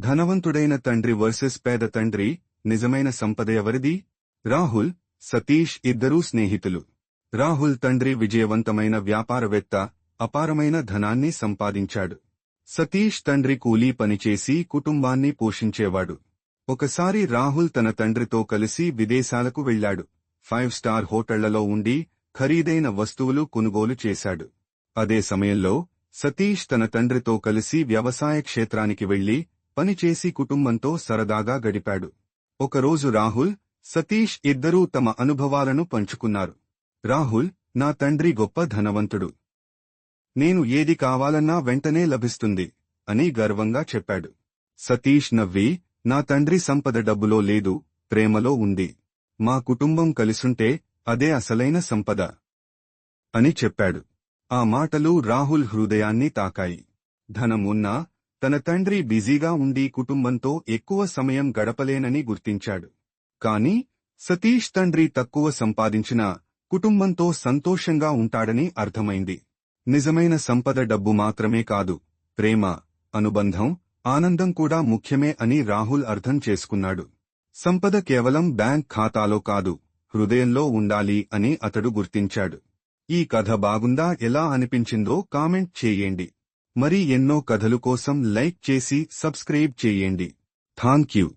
ధనవంతుడైన తండ్రి వర్సెస్ పేద తండ్రి నిజమైన సంపద ఎవరిది? రాహుల్ సతీష్ ఇద్దరూ స్నేహితులు. రాహుల్ తండ్రి విజయవంతమైన వ్యాపారవేత్త అపారమైన ధనాన్ని సంపాదించాడు. సతీష్ తండ్రి కూలీ పనిచేసి కుటుంబాన్ని పోషించేవాడు. ఒకసారి రాహుల్ తన తండ్రితో కలిసి విదేశాలకు వెళ్ళాడు ఫైవ్ స్టార్ హోటళ్ళలో ఉండి ఖరీదైన వస్తువులు కొనుగోలు చేశాడు. అదే సమయంలో సతీష్ తన తండ్రితో కలిసి వ్యవసాయ క్షేత్రానికి వెళ్ళి పనిచేసి కుటుంబంతో సరదాగా గడిపాడు. ఒకరోజు రాహుల్ సతీష్ ఇద్దరూ తమ అనుభవాలను పంచుకున్నారు. రాహుల్ నా తండ్రి గొప్ప ధనవంతుడు. నేను ఏది కావాలన్నా వెంటనే లభిస్తుంది అని గర్వంగా చెప్పాడు. సతీష్ నవ్వి నా తండ్రి సంపద డబ్బులో లేదు ప్రేమలో ఉంది. మా కుటుంబం కలిసుంటే అదే అసలైన సంపద అని చెప్పాడు. ఆ మాటలు రాహుల్ హృదయాన్ని తాకాయి. ధనం తన తండ్రి బిజీగా ఉండి కుటుంబంతో ఎక్కువ సమయం గడపలేనని గుర్తించాడు. కాని సతీష్ తండ్రి తక్కువ సంపాదించినా కుటుంబంతో సంతోషంగా ఉంటాడని అర్థమైంది. నిజమైన సంపద డబ్బు మాత్రమే కాదు ప్రేమ అనుబంధం ఆనందం కూడా ముఖ్యమే అని రాహుల్ అర్థం చేసుకున్నాడు. సంపద కేవలం బ్యాంక్ ఖాతాలో కాదు హృదయంలో ఉండాలి అని అతడు గుర్తించాడు. ఈ కథ బాగుందా ఎలా అనిపించిందో కామెంట్ చేయండి. మరి ఎన్నో కథలు కోసం లైక్ చేసి సబ్స్క్రైబ్ చేయండి. థాంక్యూ.